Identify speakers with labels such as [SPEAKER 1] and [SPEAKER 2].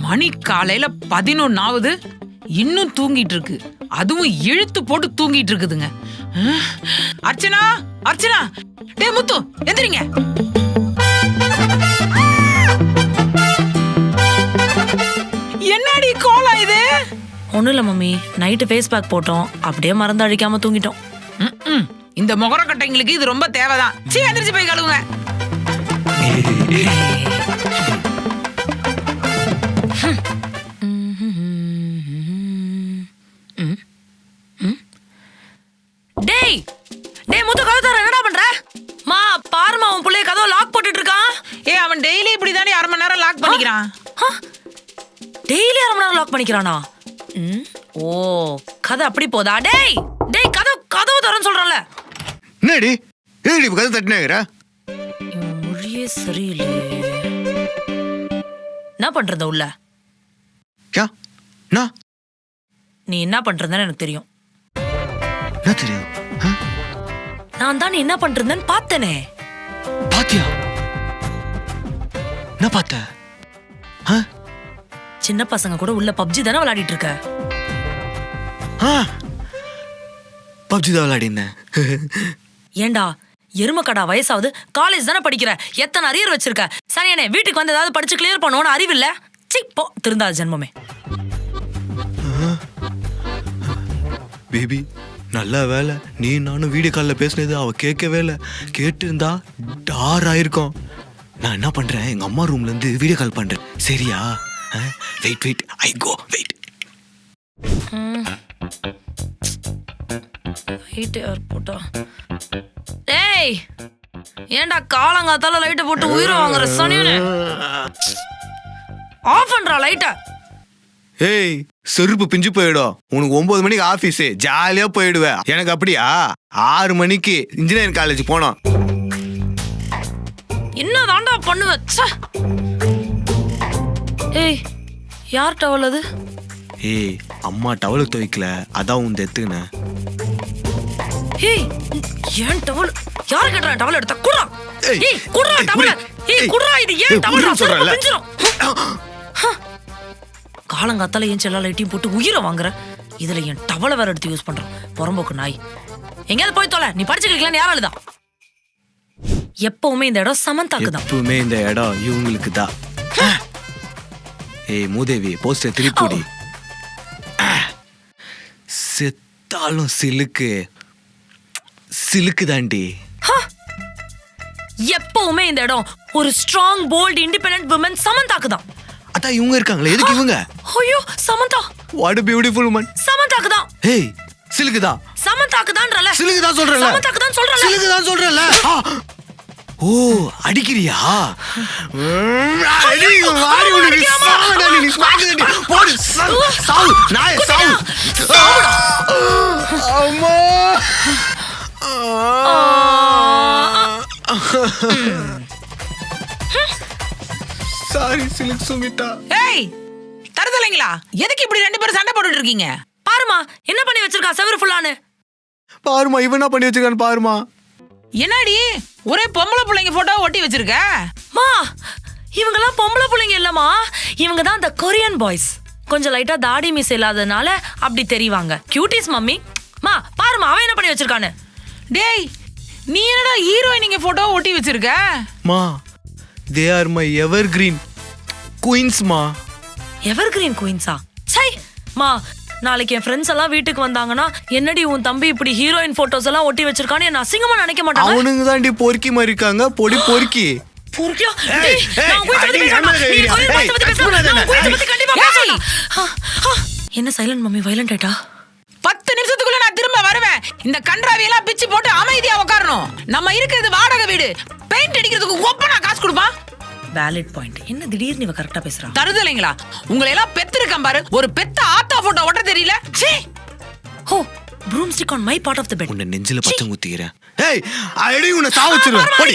[SPEAKER 1] மணி காலையில பதினொன்னு ஆகுது இன்னும் தூங்கிட்டு இருக்கு அதுவும் இழுத்து போட்டு தூங்கிட்டு இருக்குதுங்க அர்ச்சனா அர்ச்சனா. டேய் முத்து எந்திரிங்க. என்னடி கோலம் இது?
[SPEAKER 2] ஒன்றும் இல்லை மம்மி. நைட்டு ஃபேஸ் பேக் போட்டோம். அப்படியே மறந்து அழிக்காம தூங்கிட்டோம்.
[SPEAKER 1] ம்ம். இந்த முகரக்கட்டைங்களுக்கு இது ரொம்ப தேவைதான். சீ எந்திரிச்சு போய் கழுவுங்க.
[SPEAKER 2] போட்டுட்டு இருக்கான்
[SPEAKER 1] ஏ அவன் டெய்லி இப்படிதானே அரை மணி நேரம் லாக் பண்ணிக்கிறான்.
[SPEAKER 2] டெய்லி அரை மணி நேரம் லாக் பண்ணிக்கிறானா? ஓ கதை அப்படி போதா? டேய் டேய் கதவு கதவு தரேன்னு சொல்றேன்ல.
[SPEAKER 3] என்னடி? ஏடி கதை தட்டினாகிற
[SPEAKER 2] மொழியே சரியில்லையே. என்ன பண்றத உள்ள?
[SPEAKER 3] யா நான்
[SPEAKER 2] நீ என்ன பண்றதுன்னு எனக்கு தெரியும்.
[SPEAKER 3] என்ன தெரியும்?
[SPEAKER 2] நான் தான் நீ என்ன பண்றதுன்னு பார்த்தனே.
[SPEAKER 3] பாத்தியா? என்ன பார்த்த?
[SPEAKER 2] சின்ன பசங்க கூட உள்ள பப்ஜி தானே விளையாடிட்டு இருக்க?
[SPEAKER 3] பப்ஜி தான் விளையாடினேன்
[SPEAKER 2] ஏண்டா எருமக்கடா வயசாவது காலேஜ் தானே படிக்கிற எத்தனை அரியர் வச்சிருக்க? சனியனே வீட்டுக்கு வந்து ஏதாவது படிச்சு கிளியர் பண்ணுவோன்னு அறிவில்ல? சி போ திருந்தாத ஜென்மமே.
[SPEAKER 3] பேபி நல்ல வேலை. நீ நானும் வீடியோ காலில் பேசினது அவ கேட்கவே இல்லை. கேட்டிருந்தா டார் ஆயிருக்கும். நான் என்ன பண்றேன்? எங்க அம்மா ரூம்ல இருந்து வீடியோ கால் பண்றேன். சரியா? Wait wait I go wait
[SPEAKER 2] light யார் போட்டா? டேய்! ஏன்டா காலங்காத்தால லைட்டை போட்டு உயிரை வாங்குற சனியனே? ஆஃப் பண்றா லைட்டை
[SPEAKER 3] ஏய் செருப்பு பிஞ்சு போயிடும். உனக்கு ஒன்பது மணிக்கு ஆஃபீஸு ஜாலியாக போயிடுவேன். எனக்கு அப்படியா? ஆறு மணிக்கு இன்ஜினியரிங் காலேஜ் போனோம்.
[SPEAKER 2] என்ன தாண்டா பண்ணுவ. ஏய் யார் டவல் அது?
[SPEAKER 3] ஏய் அம்மா டவலுக்கு துவைக்கல. அதான் உன் எத்துக்கினேன்
[SPEAKER 2] ஏய் ஏன் டவல் யார் கேட்டா டவல் எடுத்த? குடுறா.
[SPEAKER 3] ஏய்,
[SPEAKER 2] குடுறா டவல். ஏய் குடுறா இது. ஏன் டவல். பிஞ்சிரும்? காலங்காத்தால ஏன் எல்லா லைட்டையும் போட்டு உயிரை வாங்குற. இதுல என் டவலை வேற எடுத்து யூஸ் பண்றான். புறம்போக்கு நாய். எங்கேயாவது போய் தொலை. நீ படிச்சுக்கலாம் யார் அழுதா? எப்பவுமே இந்த இடம் சமந்தாக்கு தான்
[SPEAKER 3] எப்பவுமே இந்த இடம் இவங்களுக்கு தான் ஏய் மூதேவி போஸ்டர் திருப்பிடி செத்தாலும் சிலுக்கு. சிலுக்கு தாண்டி
[SPEAKER 2] எப்பவுமே இந்த இடம் ஒரு ஸ்ட்ராங் போல்ட் இண்டிபெண்டன்ட் விமன் சமந்தாக்கு தான்
[SPEAKER 3] அதான் இவங்க இருக்காங்களே. எதுக்கு இவங்க?
[SPEAKER 2] ஐயோ சமந்தா.
[SPEAKER 3] வாட் பியூட்டிஃபுல் உமன்
[SPEAKER 2] சமந்தாக்கு தான்
[SPEAKER 3] ஏய் சிலுக்கு தான்
[SPEAKER 2] சமந்தாக்கு தான்றல
[SPEAKER 3] சிலுக்கு தான் சொல்றேன்ல.
[SPEAKER 2] சமந்தாக்கு தான் சொல்றல
[SPEAKER 3] சிலுக்கு தான் சொல்றேன்ல. ஆ. ஓ அடிக்கிறியா? அடி, வாடி உனக்கு சாவுடா நீ, நீ. போடு, சாவு, சாவு, நாயே, சாவு. அம்மா. சாரி சிலுக் சுமிதா.
[SPEAKER 1] ஏய் தருதலைங்களா? எதுக்கு இப்படி ரெண்டு பேரும் சண்டை போட்டுட்டு இருக்கீங்க?
[SPEAKER 2] பாருமா என்ன பண்ணி வச்சிருக்கா செவரு ஃபுல்லானு
[SPEAKER 3] பாருமா இவன் என்ன பண்ணி வச்சிருக்கான்னு பாருமா.
[SPEAKER 1] என்னடி? ஒரே பொம்பளை பிள்ளைங்க போட்டோ ஒட்டி வச்சிருக்க?
[SPEAKER 2] மா இவங்கெல்லாம் பொம்பளை பிள்ளைங்க இல்லம்மா. இவங்க தான் அந்த கொரியன் பாய்ஸ் கொஞ்சம் லைட்டா தாடி மீஸ் இல்லாதனால அப்படி தெரிவாங்க. Cuties mummy. மா பாருமா அவன் என்ன பண்ணி வச்சிருக்கான்னு?
[SPEAKER 1] டேய் நீ என்னடா ஹீரோயினிங்க போட்டோ ஒட்டி வச்சிருக்க?
[SPEAKER 3] மா they are my evergreen குயின்ஸ்மா
[SPEAKER 2] எவர் கிரீன் குயின்ஸா சை மா நாளைக்கு என் ஃப்ரெண்ட்ஸ் எல்லாம் வீட்டுக்கு வந்தாங்கன்னா என்னடி உன் தம்பி இப்படி ஹீரோயின் போட்டோஸ் எல்லாம் ஒட்டி வச்சிருக்கான்னு என்ன அசிங்கமா நினைக்க மாட்டாங்க?
[SPEAKER 3] அவனுங்க தாண்டி பொறுக்கி மாதிரி இருக்காங்க. பொடி பொறுக்கி.
[SPEAKER 2] பொறுக்கியா? பத்தி பத்தி பத்தி. என்ன சைலண்ட் மம்மி வைலண்ட் ஆயிட்டா?
[SPEAKER 1] பத்து நிமிஷத்துக்குள்ள நான் திரும்ப வருவேன். இந்த கன்றாவி எல்லாம் பிச்சு போட்டு அமைதியா உட்காரணும் நம்ம இருக்கிறது வாடகை வீடு. பெயிண்ட் அடிக்கிறதுக்கு ஒப்பனா காசு கொடுப்பான்
[SPEAKER 2] வேலிட் பாயிண்ட் என்ன திடீர்னு இவ கரெக்டா பேசுறா?
[SPEAKER 1] தருதலைங்களா உங்களை எல்லாம் பெத்திருக்கேன் பாரு. ஒரு பெத்த ஆத்தா போட்டோ ஒட்ட தெரியல see
[SPEAKER 2] how broomstick on my part of the bed
[SPEAKER 3] உன்னை நெஞ்சில பச்சம் குத்திக்கிறேன். ஏய் அடி உன்னை சாவச்சிருவேன். போடி.